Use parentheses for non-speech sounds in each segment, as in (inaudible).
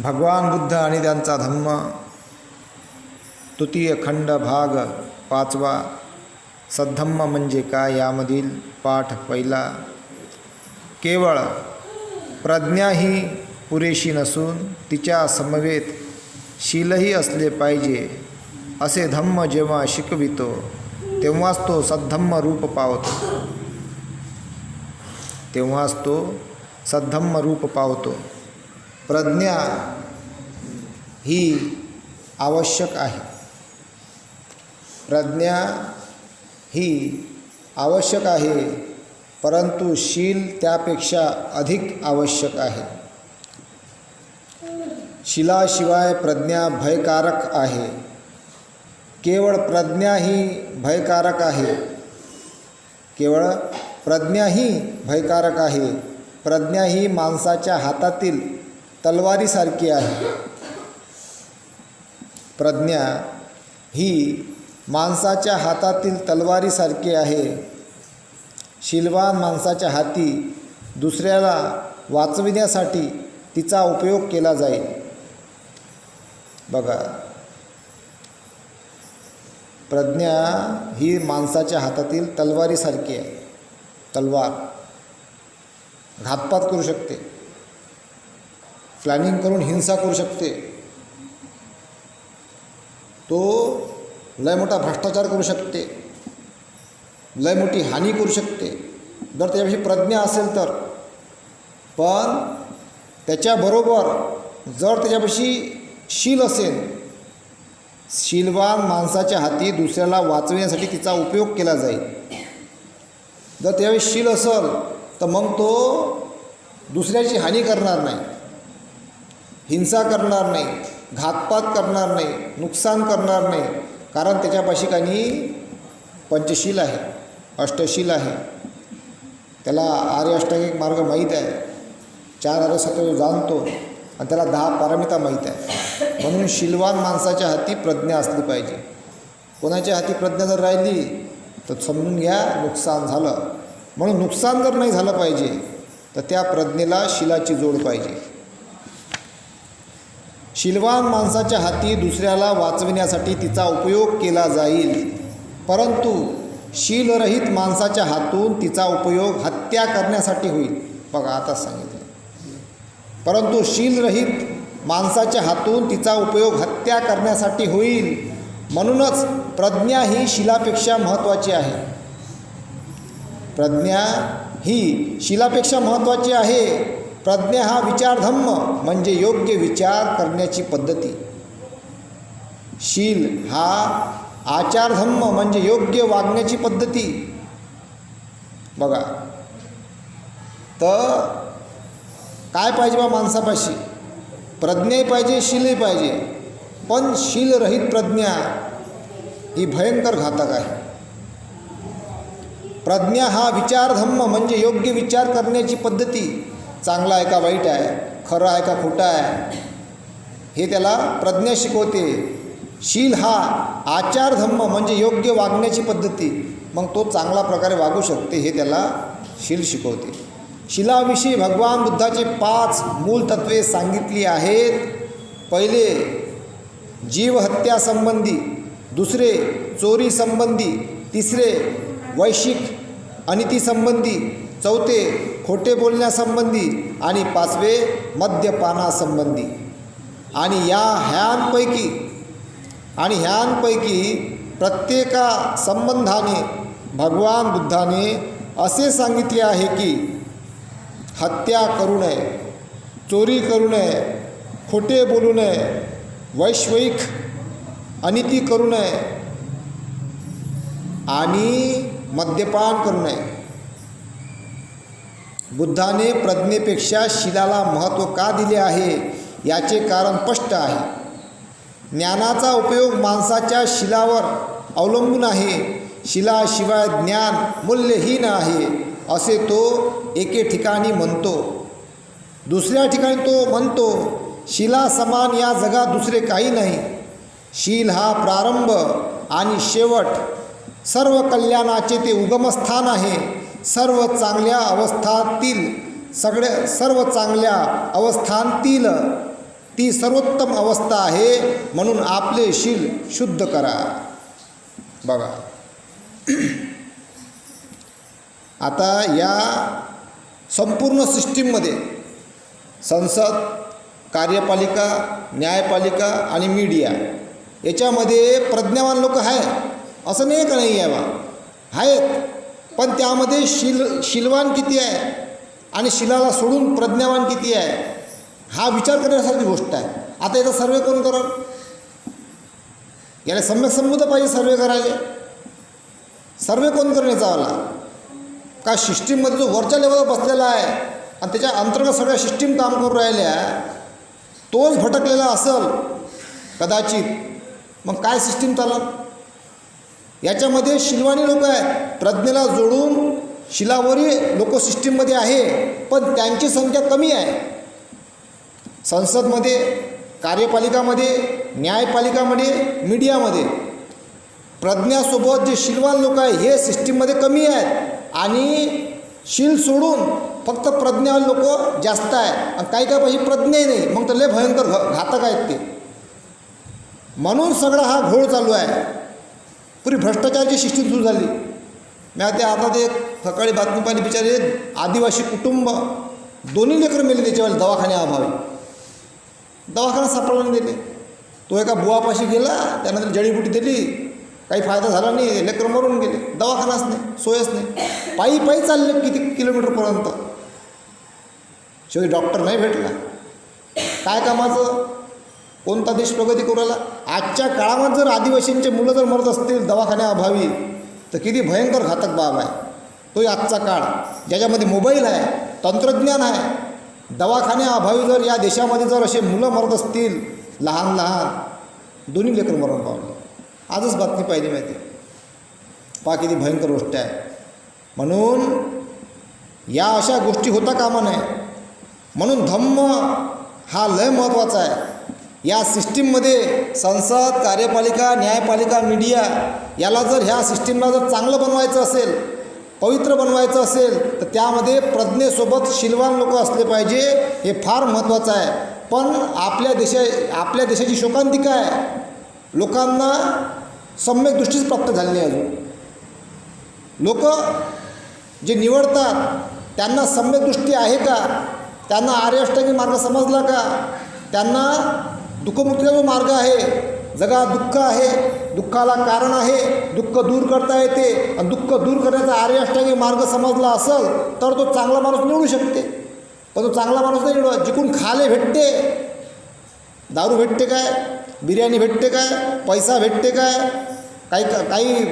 भगवान बुद्ध आणि त्यांचा धम्म. तृतीय खंड भाग पाचवा. सद्धम्म म्हणजे काय यामधील पाठ पहिला. केवळ प्रज्ञा ही पुरेशी नसून तिच्या समवेत शीलही असले पाहिजे असे धम्म जेव्हा शिकवितो तेव्हाच तो सद्धम्म रूप पावतो. तेव्हाच तो सद्धम्म रूप पावतो. प्रज्ञा ही आवश्यक आहे. प्रज्ञा ही आवश्यक आहे परंतु शील त्यापेक्षा अधिक आवश्यक आहे. शिलाशिवाय प्रज्ञा भयकारक आहे. केवळ प्रज्ञा ही भयकारक आहे. केवळ प्रज्ञा ही भयकारक आहे. प्रज्ञा ही माणसाच्या हातातील तलवारीसारखी आहे. प्रज्ञा ही माणसाच्या हातातील तलवारीसारखी आहे. शिलवान माणसाच्या हाती दुसऱ्याला वाचविण्यासाठी तिचा उपयोग केला जाईल. बघा. प्रज्ञा ही माणसाच्या हातातील तलवारीसारखी आहे. तलवार. घातपात करू शकते. प्लॅनिंग करून हिंसा करू शकते. तो लय मोठा भ्रष्टाचार करू शकते. लय मोठी हानी करू शकते. जर त्याच्याविषयी प्रज्ञा असेल तर. पण त्याच्याबरोबर जर त्याच्यापाशी शील असेल शीलवान माणसाच्या हाती दुसऱ्याला वाचविण्यासाठी तिचा उपयोग केला जाईल. जर त्यावेळी शील असेल तर मग तो दुसऱ्याची हानी करणार नाही. हिंसा करणार नाही घातपात करणार नाही नुकसान करणार नाही. कारण त्याच्यापाशी काही पंचशील आहे अष्टशील आहे. त्याला आर्य अष्टांगिक मार्ग माहीत आहे. चार आर्य सत्व जाणतो आणि त्याला दहा पारमिता माहीत आहे. म्हणून शिलवान माणसाच्या हाती प्रज्ञा असली पाहिजे. कोणाच्या हाती प्रज्ञा जर राहिली तर समजून घ्या नुकसान झालं. म्हणून नुकसान जर नाही झालं पाहिजे तर त्या प्रज्ञेला शिलाची जोड पाहिजे. शिलवान माणसाच्या हाती दुसऱ्याला वाचविण्यासाठी तिचा उपयोग केला जाईल. परंतु शीलरहित माणसाच्या हातून तिचा उपयोग हत्या करण्यासाठी होईल. बघा आता सांगितलं. परंतु शीलरहित माणसाच्या हातून तिचा उपयोग हत्या करण्यासाठी होईल म्हणूनच प्रज्ञा ही शिलापेक्षा महत्त्वाची आहे. प्रज्ञा ही शिलापेक्षा महत्त्वाची आहे. प्रज्ञा हा विचारधम्म म्हणजे योग्य विचार करण्याची पद्धती. शील हा आचारधम्म म्हणजे योग्य वागण्याची पद्धती. बघा. तर काय पाहिजे बा माणसापाशी? प्रज्ञाही पाहिजे शीलही पाहिजे. पण शीलरहित प्रज्ञा ही भयंकर घातक आहे. प्रज्ञा हा विचारधम्म म्हणजे योग्य विचार करण्याची पद्धती. चांगला आहे का वाईट आहे? खरं आहे का खोटं आहे? हे त्याला प्रज्ञा शिकवते. शील हा आचारधम्म म्हणजे योग्य वागण्याची पद्धती. मग तो चांगला प्रकारे वागू शकते हे त्याला शील शिकवते. शिलाविषयी भगवान बुद्धाचे पाच मूल तत्वे सांगितली आहेत. पहिले जीवहत्यासंबंधी दुसरे चोरीसंबंधी तिसरे वैश्विक अनितीसंबंधी चौथे खोटे बोलण्यासंबंधी आणि पाचवे मद्यपानासंबंधी. आणि या ह्यांपैकी आणि ह्यांपैकी प्रत्येका संबंधाने भगवान बुद्धाने असे सांगितले आहे की हत्या करू नये चोरी करू नये खोटे बोलू नये वैश्विक अनिती करू नये आणि मद्यपान करू नये. बुद्धाने प्रज्ञेपेक्षा शिलाला महत्त्व का दिले आहे? याचे कारण स्पष्ट आहे. ज्ञानाचा उपयोग माणसाच्या शिलावर अवलंबून आहे. शिलाशिवाय ज्ञान मूल्यहीन आहे असे तो एके ठिकाणी म्हणतो. दुसऱ्या ठिकाणी तो म्हणतो शिला समान या जगात दुसरे काही नाही. शील हा प्रारंभ आणि शेवट. सर्व कल्याणाचे ते उगमस्थान आहे. सर्व चांगल्या अवस्थातील सगळ्या सर्व चांगल्या अवस्थांतील ती सर्वोत्तम अवस्था आहे म्हणून आपले शील शुद्ध करा. बघा. आता या संपूर्ण सिस्टीममध्ये संसद कार्यपालिका न्यायपालिका आणि मीडिया याच्यामध्ये प्रज्ञावान लोक आहे असं नाही का नाही आहे बा आहेत. पण त्यामध्ये शिल शिलवान किती आहे? आणि शिलाला सोडून प्रज्ञावान किती आहे? हा विचार करण्यासारखी गोष्ट आहे. आता याचा सर्वे कोण करल? याला सम्यक संबंध पाहिजे सर्वे करायला. सर्वे कोण करण्याचा आला का सिस्टीममध्ये जो वरच्या लेवलवर बसलेला आहे आणि त्याच्या अंतर्गत सगळ्या सिस्टीम काम करून राहिल्या तोच भटकलेला असल कदाचित. मग काय सिस्टीम चालत याच्यामध्ये शिलवानी लोक आहेत. प्रज्ञेला जोडून शिलावरी लोक सिस्टीममध्ये आहे पण त्यांची संख्या कमी आहे. संसदमध्ये कार्यपालिकामध्ये न्यायपालिकामध्ये मीडियामध्ये. प्रज्ञासोबत जे शिलवान लोक आहे हे सिस्टीममध्ये कमी आहेत. आणि शील सोडून फक्त प्रज्ञा लोक जास्त आहे आणि काही काही पाहिजे प्रज्ञाही नाही. मग तर लय भयंकर घ घातक आहेत ते. म्हणून सगळा हा घोळ चालू आहे. पुरी भ्रष्टाचाराची सिस्टीम सुरू झाली. मी आता आता ते सकाळी बातमी पाहिली बिचारे आदिवासी कुटुंब दोन्ही लेकरं मेले त्याच्यावर दवाखान्याअभावी दवाखाना सापडला नाही. दिले तो एका बुवापाशी गेला त्यानंतर जडीबुटी दिली काही फायदा झाला नाही लेकरं मरून गेले. दवाखानाच नाही सोयच नाही. पायी पायी चालले किती किलोमीटरपर्यंत शेवटी डॉक्टर नाही भेटला. काय कामाचं? कोणता देश प्रगती करू राहिला? आजच्या काळामध्ये जर आदिवासींचे मुलं जर मरत असतील दवाखान्याअभावी तर किती भयंकर घातक बाब आहे. तोही आजचा काळ ज्याच्यामध्ये मोबाईल आहे तंत्रज्ञान आहे दवाखान्याअभावी जर या देशामध्ये जर असे मुलं मरत असतील लहान लहान दोन्ही लेकर मरण पावले. आजच बातमी पाहिली माहिती पा किती भयंकर गोष्ट आहे. म्हणून या अशा गोष्टी होता कामा नये. म्हणून धम्म हा लय महत्त्वाचा आहे. या सिस्टीममध्ये संसद कार्यपालिका न्यायपालिका मीडिया याला जर ह्या सिस्टीमला जर चांगलं बनवायचं असेल पवित्र बनवायचं असेल तर त्यामध्ये प्रज्ञेसोबत शिलवान लोक असले पाहिजे हे फार महत्त्वाचं आहे. पण आपल्या देशा आपल्या देशाची शोकांतिका आहे? लोकांना सम्यक दृष्टीच प्राप्त झाली नाही अजून. लोक जे निवडतात त्यांना सम्यक दृष्टी आहे का? त्यांना आर्यअष्टांगी मार्ग समजला का? त्यांना दुःखमुक्तीचा जो मार्ग आहे. जगा दुःख आहे. दुःखाला कारण आहे. दुःख दूर करता येते. आणि दुःख दूर करण्याचा आर्यअष्टांगी मार्ग समजला असेल तर तो चांगला माणूस निवडू शकते. पण तो चांगला माणूस नाही निवडत जिकून खाले भेटते. दारू भेटते काय? बिर्याणी भेटते काय? पैसा भेटते काय? काही काही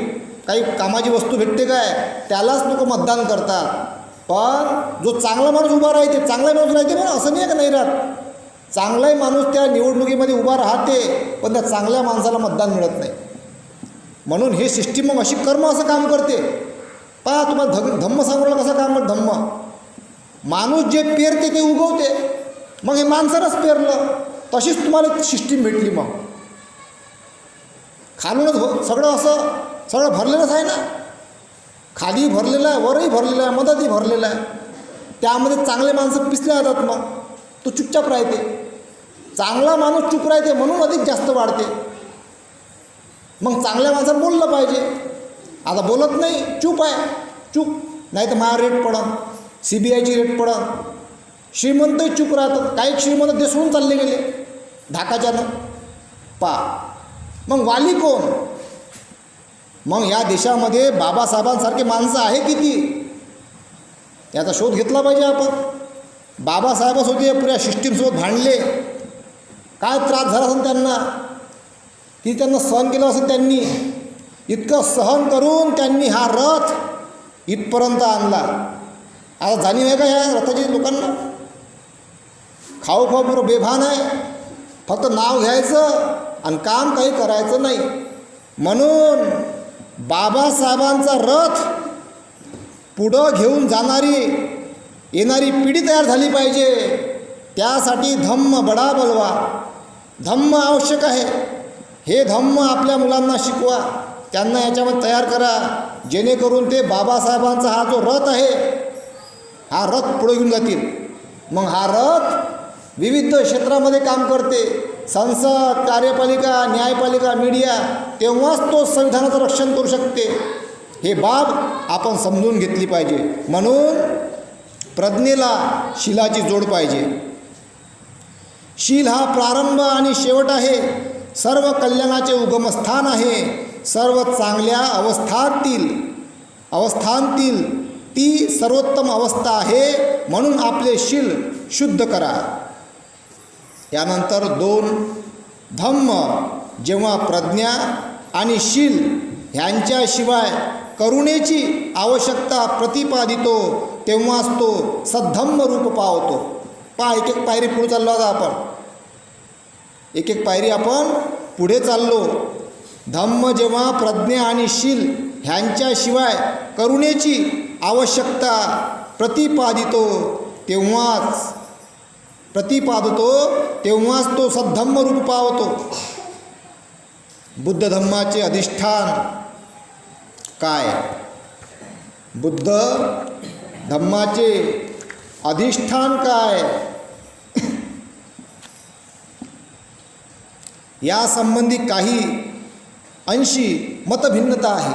काही कामाची वस्तू भेटते काय? त्यालाच लोक मतदान करतात. पण जो चांगला माणूस उभा राहते चांगला माणूस राहते पण असं नाही आहे का नाही राहत? चांगलाही माणूस त्या निवडणुकीमध्ये उभा राहते पण त्या चांगल्या माणसाला मतदान मिळत नाही. म्हणून हे सिस्टीम मग अशी कर्म असं काम करते. पहा तुम्हाला धग धम्म सांगूला कसं काम करत धम्म. माणूस जे पेरते ते उगवते. मग हे माणसानंच पेरलं. तशीच तुम्हाला सिस्टीम भेटली मग. खालूनच हो सगळं असं सगळं भरलेलंच आहे ना. खाली भरलेलं आहे वरही भरलेलं आहे मधातही भरलेलं आहे. त्यामध्ये चांगले माणसं पिसले जातात मग. तो चुपचाप राहते. चांगला माणूस चुप राहते म्हणून अधिक जास्त वाढते. मग चांगल्या माणसानं बोललं पाहिजे. आता बोलत नाही चूप आहे. चूप. नाही तर माझा रेट पडन सी बी आयची रेट पडन. श्रीमंतही चूप राहतात. काही श्रीमंत दिसून चालले गेले. धाकाच्यानं. पा. मग वाली कोण? मग या देशामध्ये बाबासाहेबांसारखे माणसं आहे किती? याचा शोध घेतला पाहिजे आपण. बाबासाहेबच होते पुऱ्या सिस्टीमसोबत भांडले. काय त्रास झाला असेल त्यांना? की त्यांना सहन केलं असेल त्यांनी. इतकं सहन करून त्यांनी हा रथ इथपर्यंत आणला. आता जाणीव आहे का ह्या रथाची लोकांना? खाऊ खाऊ बरोबर बेभान आहे. फक्त नाव घ्यायचं आणि काम काही करायचं नाही. म्हणून बाबासाहेबांचा रथ पुढं घेऊन जाणारी येणारी पिढी तयार झाली पाहिजे. त्यासाठी धम्म बडा बलवा. धम्म आवश्यक आहे. हे धम्म आपल्या मुलांना शिकवा. त्यांना याच्यामध्ये तयार करा. जेणेकरून ते बाबासाहेबांचा हा जो रथ आहे हा रथ पुढे घेऊन जातील. मग हा रथ विविध क्षेत्रामध्ये काम करते. संसद कार्यपालिका न्यायपालिका मीडिया तेव्हाच तो संविधानाचं रक्षण करू शकते. हे बाब आपण समजून घेतली पाहिजे. म्हणून प्रज्ञेला शिलाची जोड पाहिजे. शील हा प्रारंभ आणि शेवट आहे. सर्व कल्याणाचे उगमस्थान आहे. सर्व चांगल्या अवस्थांतील अवस्थांतील ती सर्वोत्तम अवस्था आहे म्हणून आपले शील शुद्ध करा. यानंतर दोन धम्म जेव्हा प्रज्ञा आणि शील ह्यांच्याशिवाय करुणेची आवश्यकता प्रतिपादितो तेव्हाच तो सद्धम्म रूप पावतो. पहा एक एक पायरी पुढे चाललो आता आपण. एक एक पायरी आपण पुढे चाललो. धम्म जेव्हा प्रज्ञा आणि शील ह्यांच्याशिवाय करुणेची आवश्यकता प्रतिपादितो तेव्हाच प्रतिपादतो तेव्हाच तो सद्धम्म रूप पावतो. बुद्ध धम्माचे अधिष्ठान काय? बुद्ध धम्माचे अधिष्ठान काय? यासंबंधी काही अंशी मतभिन्नता आहे.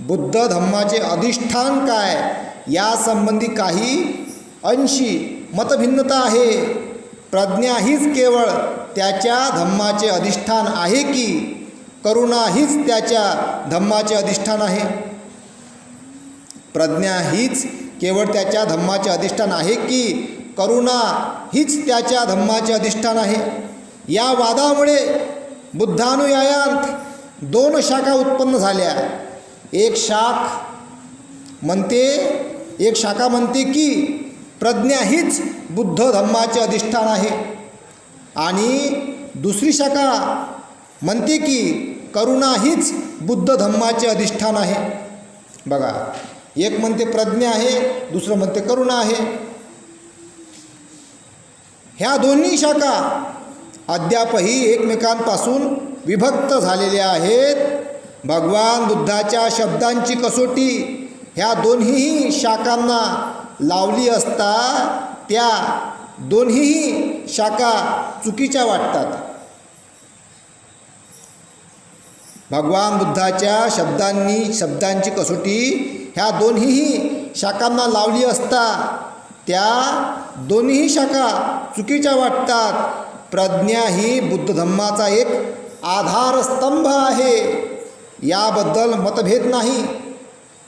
बुद्ध धम्माचे अधिष्ठान काय? यासंबंधी काही अंशी मतभिन्नता आहे. प्रज्ञा हीच केवळ त्याच्या धम्माचे अधिष्ठान आहे की करुणा हीच त्याच्या धम्माचे अधिष्ठान आहे? प्रज्ञा हीच केवळ त्याच्या धम्माचे अधिष्ठान आहे की करुणा हीच त्याच्या धम्माचे अधिष्ठान आहे? या वादामुळे बुद्धानुयायांत दोन शाखा उत्पन्न झाल्या. एक शाख म्हणते एक शाखा म्हणते की प्रज्ञा हीच बुद्ध धम्माचे अधिष्ठान आहे. आणि दुसरी शाखा म्हणते की करुणा हीच बुद्ध धम्माचे अधिष्ठान आहे. बघा एक म्हणते प्रज्ञा आहे दुसरं म्हणते करुणा आहे. ह्या दोन्ही शाखा अद्यापही एकमेकांपासून विभक्त झालेल्या आहेत. भगवान बुद्धाच्या शब्दांची कसोटी ह्या दोन्हीही शाखांना लावली असता त्या दोन्हीही शाखा चुकीच्या वाटतात. भगवान बुद्धाच्या शब्दांनी शब्दांची कसोटी ह्या दोन्हीही शाखांना लावली असता त्या दोन्हीही शाखा चुकीच्या वाटतात. प्रज्ञा ही बुद्ध धम्माचा एक आधारस्तंभ आहे. याबद्दल मतभेद नाही.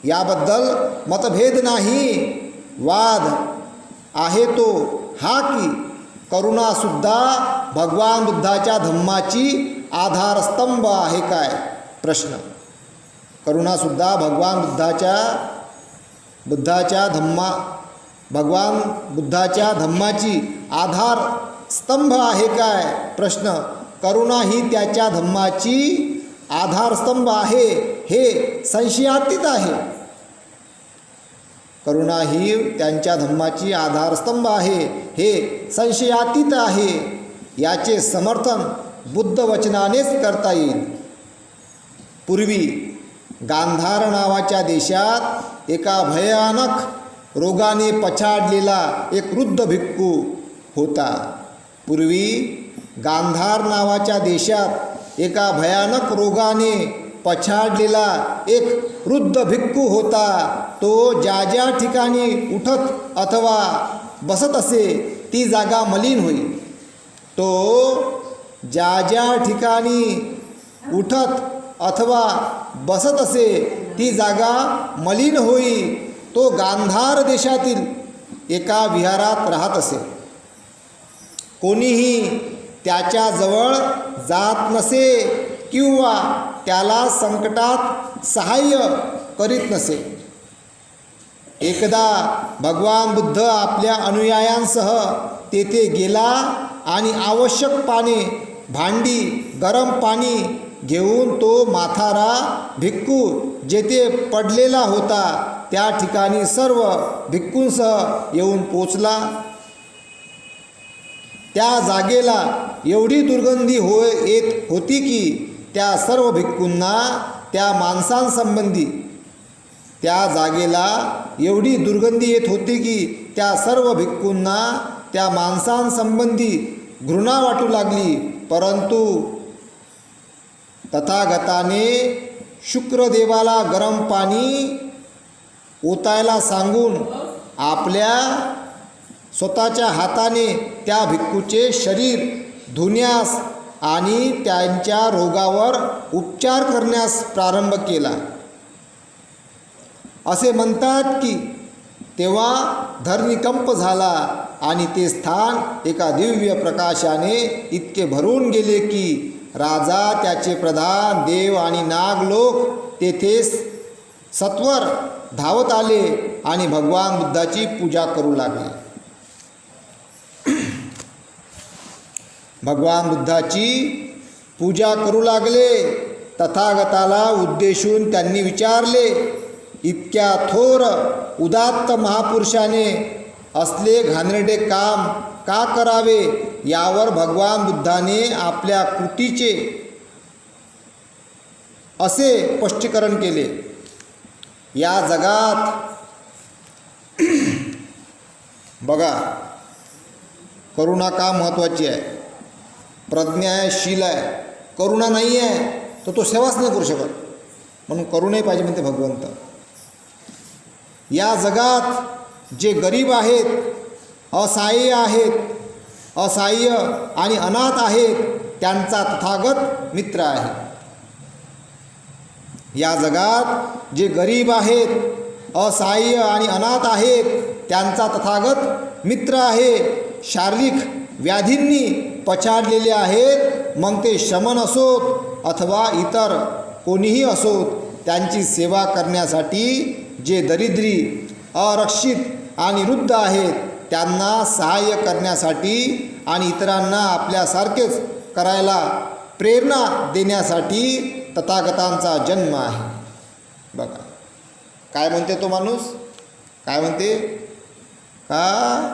याबद्दल मतभेद नाही. वाद आहे तो. हा की करुणासुद्धा भगवान बुद्धाच्या धम्माची आधारस्तंभ आहे काय? प्रश्न. करुणासुद्धा भगवान बुद्धाच्या बुद्धाच्या धम्मा भगवान बुद्धाच्या धम्माची आधार स्तंभ आहे काय? प्रश्न. करुणा ही त्याच्या धम्माची आधारस्तंभ आहे हे संशयातीत आहे. करुणा ही त्यांच्या धम्माची आधारस्तंभ आहे हे संशयातीत आहे. याचे समर्थन बुद्ध वचनानेच करता येईल. पूर्वी गांधार नावाच्या देशात एका भयानक रोगाने पछाडलेला एक वृद्ध भिक्खू होता. पूर्वी गांधार नावाच्या देशात एका भयानक रोगाने पछाडलेला एक वृद्ध भिक्खू होता. तो ज्या ज्या ठिकाणी उठत अथवा बसत असे ती जागा मलिन होई. तो ज्या ज्या ठिकाणी उठत अथवा बसत असे ती जागा मलिन होई तो गांधार देशातील एका विहारात राहत असे. कोणीही त्याच्याजवळ जात नसे किंवा त्याला संकटात सहाय्य करीत नसे. एकदा भगवान बुद्ध आपल्या अनुयायांसह तेथे गेला आणि आवश्यक पाने भांडी गरम पाणी घेऊन तो माथारा भिक्खू जेथे पडलेला होता त्या ठिकाणी सर्व भिक्खूंसह येऊन पोचला. त्या जागेला एवढी दुर्गंधी हो येत होती की त्या सर्व भिक्खूंना त्या माणसांसंबंधी त्या जागेला एवढी दुर्गंधी येत होती की त्या सर्व भिक्खूंना त्या माणसांसंबंधी घृणा वाटू लागली. परंतु तथागताने शुक्रदेवाला गरम पाणी ओतायला सांगून आपल्या स्वतःच्या हाताने त्या भिक्खूचे शरीर धुण्यास आणि त्यांच्या रोगावर उपचार करण्यास प्रारंभ केला. असे म्हणतात की तेव्हा धरणीकंप झाला आणि ते स्थान एका दिव्य प्रकाशाने इतके भरून गेले की राजा त्याचे प्रधान देव आणि नाग लोक तेथे सत्वर धावत आले आणि भगवान बुद्धाची पूजा करू लागले. भगवान बुद्धाची पूजा करू लागले. तथागताला उद्देशून त्यांनी विचारले इतक्या थोर उदात्त महापुरुषाने असले घाणेरडे काम का करावे यावर भगवान बुद्धाने आपल्या कृतीचे असे स्पष्टीकरण केले. या जगात (clears throat) बघा करुणा का महत्त्वाची आहे? प्रज्ञा आहे शील आहे. करुणा नाही आहे तर तो सेवाच नाही करू शकत. म्हणून करुणाही पाहिजे म्हणते भगवंत. या जगात जे गरीब आहेत असहाय्य आहेत असहाय्य आणि अनाथ आहेत त्यांचा तथागत मित्र आहे. या जगात जे गरीब आहेत असहाय्य आणि अनाथ आहेत त्यांचा तथागत मित्र आहे. शारीरिक व्याधींनी पछाडलेले आहेत मग ते शमन असोत अथवा इतर कोणीही असोत त्यांची सेवा करण्यासाठी जे दरिद्री अरक्षित आणि वृद्ध आहेत त्यांना सहाय्य करण्यासाठी आणि इतरांना आपल्यासारखेच करायला प्रेरणा देण्यासाठी तथागतांचा जन्म आहे. बघा. काय म्हणते तो माणूस? काय म्हणते? का?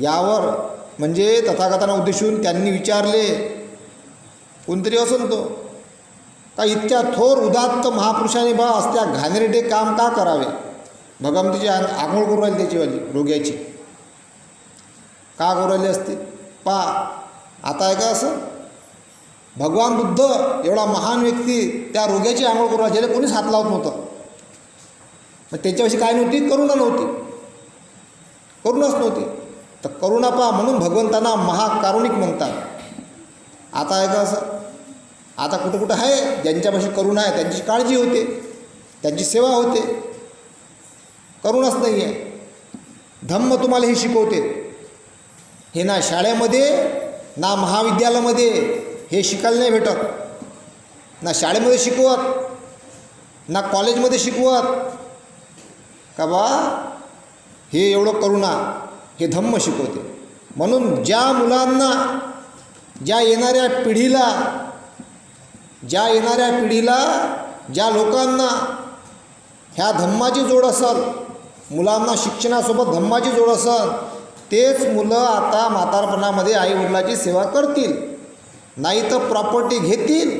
यावर म्हणजे तथागतांना उद्देशून त्यांनी विचारले. कोणतरी असून तो. का इतक्या थोर उदात्त महापुरुषाने बा असल्या घाणेरडे काम का करावे? भगवंतीची आंग आंघोळ करू राहिली त्याचीवाली रोग्याची का करू राहिली असते? पा. आता आहे का असं? भगवान बुद्ध एवढा महान व्यक्ती त्या रोग्याची आंघोळ करू राहिली ज्याला कोणीच हात लावत नव्हतं. मग त्याच्याविषयी काय नव्हती? करुणा नव्हती. करुणाच नव्हती. तर करुणा पा म्हणून भगवंतांना महाकारुणिक म्हणतात. आता आहे का असं? आता कुठं कुठं आहे? ज्यांच्यापाशी करुणा आहे त्यांची काळजी होते. त्यांची सेवा होते. करूनच नाही आहे धम्म तुम्हाला हे शिकवते. हे ना शाळेमध्ये ना महाविद्यालयामध्ये हे शिकायला नाही भेटत. ना शाळेमध्ये शिकवत ना कॉलेजमध्ये शिकवत. का बा? हे एवढं करुणा हे धम्म शिकवते. म्हणून ज्या मुलांना ज्या येणाऱ्या पिढीला ज्या येणाऱ्या पिढीला ज्या लोकांना ह्या धम्माची जोड असल मुलांना शिक्षणासोबत धम्माची जोड असल तेच मुलं आता म्हातारपणामध्ये आईवडिलाची सेवा करतील. नाही तर प्रॉपर्टी घेतील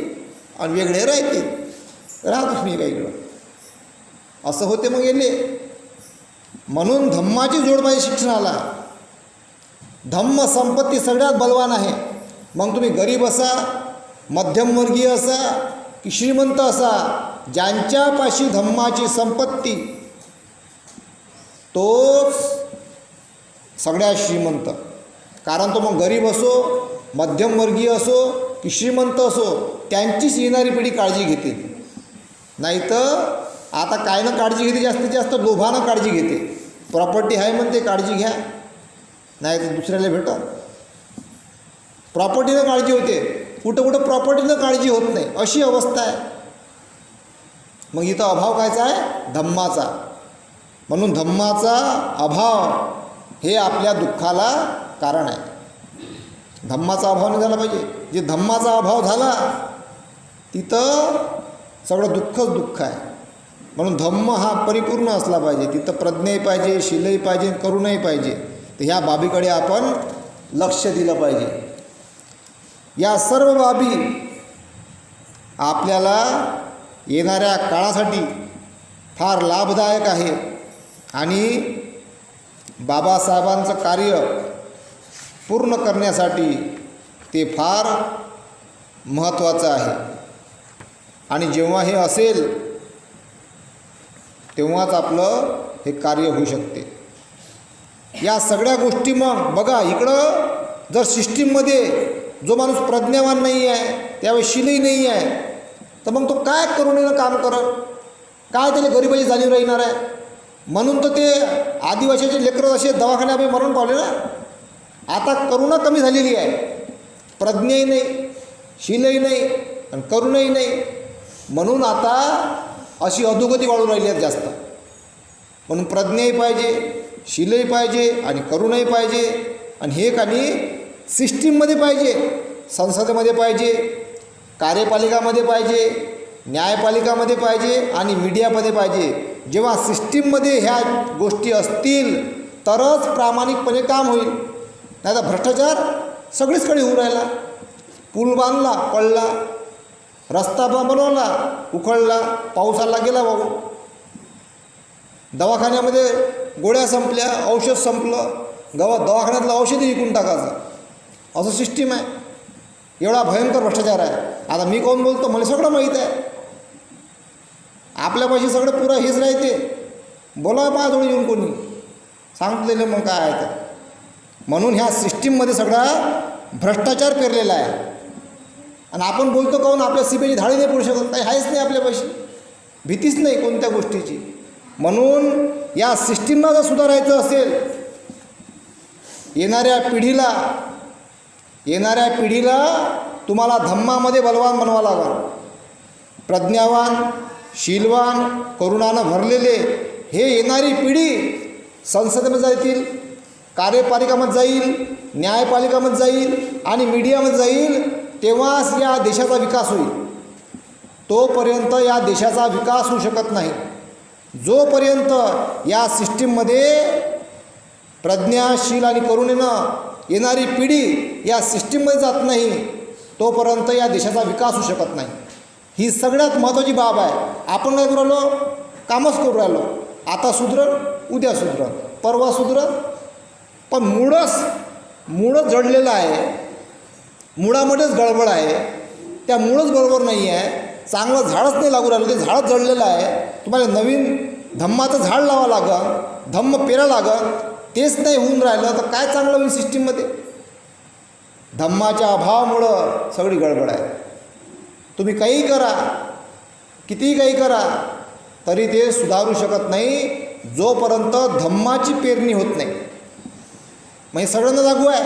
आणि वेगळे राहतील. राहा मी वेगळं असं होते मग गेले म्हणून धम्माची जोड पाहिजे शिक्षणाला. धम्म संपत्ती सगळ्यात बलवान आहे. मग तुम्ही गरीब असा मध्यमवर्गीय असा की श्रीमंत असा ज्यांच्यापाशी धम्माची संपत्ती तोच सगळ्या श्रीमंत. कारण तो मग गरीब असो मध्यमवर्गीय असो की श्रीमंत असो त्यांचीच येणारी पिढी काळजी घेते. नाही तर आता काय ना काळजी घेते? जास्तीत जास्त लोभानं काळजी घेते. प्रॉपर्टी आहे म्हणते काळजी घ्या. नाही तर दुसऱ्याला भेटत प्रॉपर्टीनं काळजी होते. कुठं कुठं प्रॉपर्टीनं काळजी होत नाही. अशी अवस्था आहे. मग इथं अभाव कायचा आहे? धम्माचा. म्हणून धम्माचा अभाव हे आपल्या दुःखाला कारण आहे. धम्माचा अभाव नाही झाला पाहिजे. जे धम्माचा अभाव झाला तिथं सगळं दुःखच दुःख आहे. म्हणून धम्म हा परिपूर्ण असला पाहिजे. तिथं प्रज्ञाही पाहिजे शिलही पाहिजे करुणाही पाहिजे. तर ह्या बाबीकडे आपण लक्ष दिलं पाहिजे. या सर्व बाबी आपल्याला येणाऱ्या काळासाठी फार लाभदायक आहे. आणि बाबासाहेबांचं कार्य पूर्ण करण्यासाठी ते फार महत्त्वाचं आहे. आणि जेव्हा हे असेल तेव्हाच आपलं हे कार्य होऊ शकते. या सगळ्या गोष्टी मग बघा इकडं जर सिस्टीममध्ये जो माणूस प्रज्ञावान नाही आहे त्यावेळी शिलही नाही आहे तर मग तो काय करुणेनं काम करत काय त्याला गरिबाची जाणीव राहणार आहे? म्हणून तर ते आदिवासीचे लेकरं असे दवाखान्यामध्ये मरण पावले ना. आता करुणा कमी झालेली आहे. प्रज्ञाही नाही शिलही नाही आणि करुणाही नाही. म्हणून आता अशी अधोगती वाढून राहिली आहेत जास्त. म्हणून प्रज्ञाही पाहिजे शिलही पाहिजे आणि करुणाही पाहिजे आणि हे काही सिस्टीममध्ये पाहिजे संसदेमध्ये पाहिजे कार्यपालिकामध्ये पाहिजे न्यायपालिकामध्ये पाहिजे आणि मीडियामध्ये पाहिजे. जेव्हा सिस्टीममध्ये ह्या गोष्टी असतील तरच प्रामाणिकपणे काम होईल. नाही तर भ्रष्टाचार सगळीचकडे होऊन राहिला. पूल बांधला पडला. रस्ता ब- बनवला उखळला. पाऊस आला गेला वाहून दवाखान्यामध्ये गोळ्या संपल्या औषध संपलं. गवा दवाखान्यातलं औषधही विकून टाकायचं. असं सिस्टीम आहे. एवढा भयंकर भ्रष्टाचार आहे. आता मी कोण बोलतो? मला सगळं माहीत आहे. आपल्यापाशी सगळं पुरं हेच राहते. बोला पाहजवळ येऊन कोणी. सांगतो दिले मग काय आहे तर म्हणून ह्या सिस्टीममध्ये सगळा भ्रष्टाचार पेरलेला आहे. आणि आपण बोलतो काहून आपल्या सीबीआयची धाडी नाही पडू शकत. काही आहेच नाही आपल्यापाशी भीतीच नाही कोणत्या गोष्टीची. म्हणून या सिस्टीमला जर सुधारायचं असेल येणाऱ्या पिढीला येणाऱ्या पिढीला तुम्हाला धम्मामध्ये बलवान बनवा लागल. प्रज्ञावान शीलवान करुणानं भरलेले हे येणारी पिढी संसदेमध्ये जातील कार्यपालिकामध्ये जाईल न्यायपालिकामध्ये जाईल आणि मीडियामध्ये जाईल तेव्हाच या देशाचा विकास होईल. तोपर्यंत या देशाचा विकास होऊ शकत नाही. जोपर्यंत या सिस्टीममध्ये प्रज्ञाशील आणि करुणेनं येणारी पिढी या सिस्टीममध्ये जात नाही तोपर्यंत या देशाचा विकास होऊ शकत नाही. ही सगळ्यात महत्त्वाची बाब आहे. आपण काय करू राहिलो? कामच करू राहिलो. आता सुधरल उद्या सुधरल. परवा सुधरल पण मुळच मूळच जडलेलं आहे. मुळामध्येच गडबड आहे. त्या मुळच बरोबर नाही आहे. चांगलं झाडच नाही लागू राहिलं. ते झाडच जडलेलं आहे. तुम्हाला नवीन धम्माचं झाड लावा लागन धम्म पेरा लागं तेच नाही होऊन राहिलं तर काय चांगलं होईल सिस्टीममध्ये धम्माच्या अभावामुळं सगळी गडबड आहे. तुम्ही काही करा कितीही काही करा तरी ते सुधारू शकत नाही जोपर्यंत धम्माची पेरणी होत नाही. म्हणजे सगळ्यांना लागू आहे.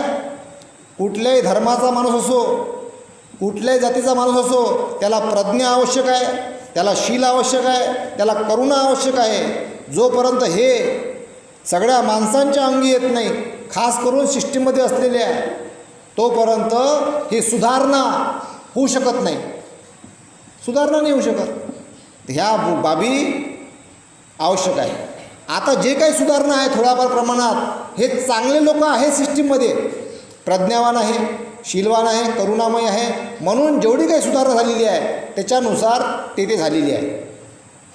कुठल्याही धर्माचा माणूस असो कुठल्याही जातीचा माणूस असो त्याला प्रज्ञा आवश्यक आहे त्याला शील आवश्यक आहे त्याला करुणा आवश्यक आहे. जोपर्यंत हे सगळ्या माणसांच्या अंगी येत नाही खास करून सिस्टीममध्ये असलेले आहे. तोपर्यंत ही सुधारणा होऊ शकत नाही. सुधारणा नाही होऊ शकत. ह्या बाबी आवश्यक आहे. आता जे काही सुधारणा आहे थोड्याफार प्रमाणात हे चांगले लोक आहे सिस्टीममध्ये प्रज्ञावान आहे शीलवान आहे करुणामय आहे. म्हणून जेवढी काही सुधारणा झालेली आहे त्याच्यानुसार ते ते झालेली आहे.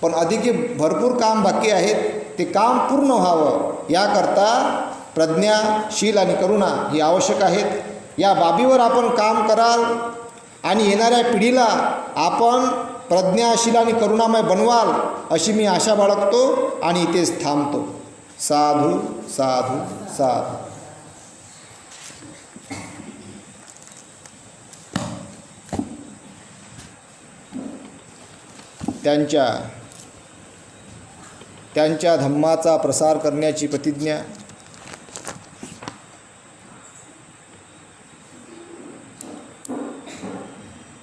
पण अधिक भरपूर काम बाकी आहेत. ते काम पूर्ण व्हावं. याकरता प्रज्ञा शील आणि करुणा ही आवश्यक आहेत. या बाबीवर आपण काम कराल आणि येणाऱ्या पिढीला आपण प्रज्ञाशील आणि करुणामय बनवाल अशी मी आशा बाळगतो आणि इथेच थांबतो. साधू साधू साधू. त्यांच्या त्यांच्या धम्माचा प्रसार करण्याची प्रतिज्ञा.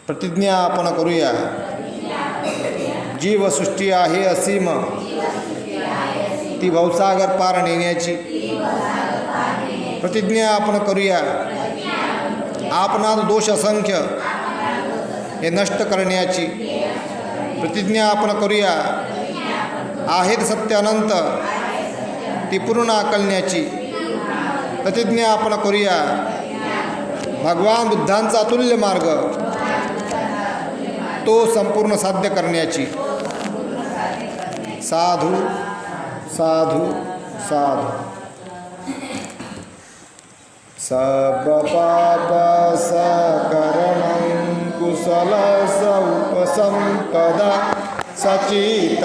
प्रतिज्ञा आपण करूया. जीवसृष्टी आहे असीम. ती भवसागर पार नेण्याची. प्रतिज्ञा आपण करूया. आपणात दोष असंख्य. हे नष्ट करण्याची. प्रतिज्ञा आपण करूया. आहेत सत्यानंत. ती पूर्ण आकलण्याची प्रतिज्ञा आपण करूया. भगवान बुद्धांचा अतुल्य मार्ग. तो संपूर्ण साध्य करण्याची. साधू साधू साधू. सर्वपापसकरणं उपसंपदा सचितपर्योदपनं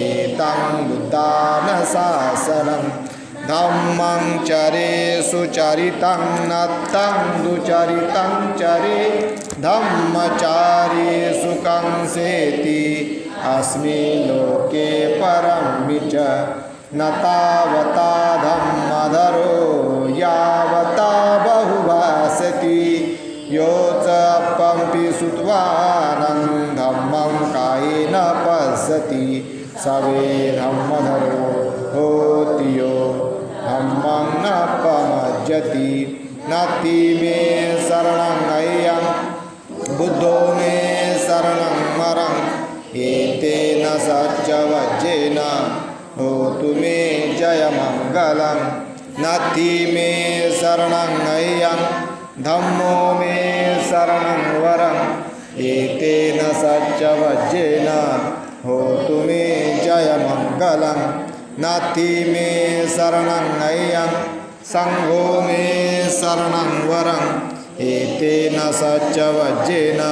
एतं बुद्धानशासनं धम्मं चरे सुचरितं नत्तं दुचरितं चरे धम्मचारे सुखं सेति अस्मिन् लोके परं च न तावता धम्मधरो यावता बहुभासति योच च पम्पि श्रुत्वानं धम्मं कायेन पश्यति सवे धम्मधरो होति यो धम्मं न पमज्जति नति मे शरणं बुद्धो मे शरणं मरं। एतेन सच्चवज्जेन होतु मे जयमङ्गलं। नति मे शरणं नय्यं। धम्मो मे शरणं वरम् एतेन सच्चवज्जेन होतु मे जयमङ्गलं नाथी मे शरणं नय्यं सङ्घो मे शरणं वरम्। एतेन सच्चवज्जेन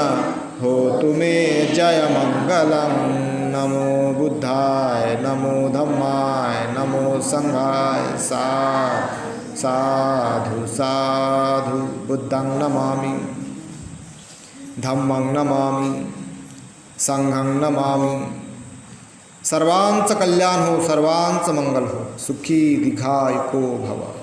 होतु मे जयमङ्गलं नमो बुद्धाय नमो धम्माय नमो सङ्घाय सा साधु साधु बुद्धं नमामि। धम्मं नमामि संघं नमामि। सर्वांचं कल्याण हो सर्वांचं मंगल हो। सुखी दीर्घायको भव।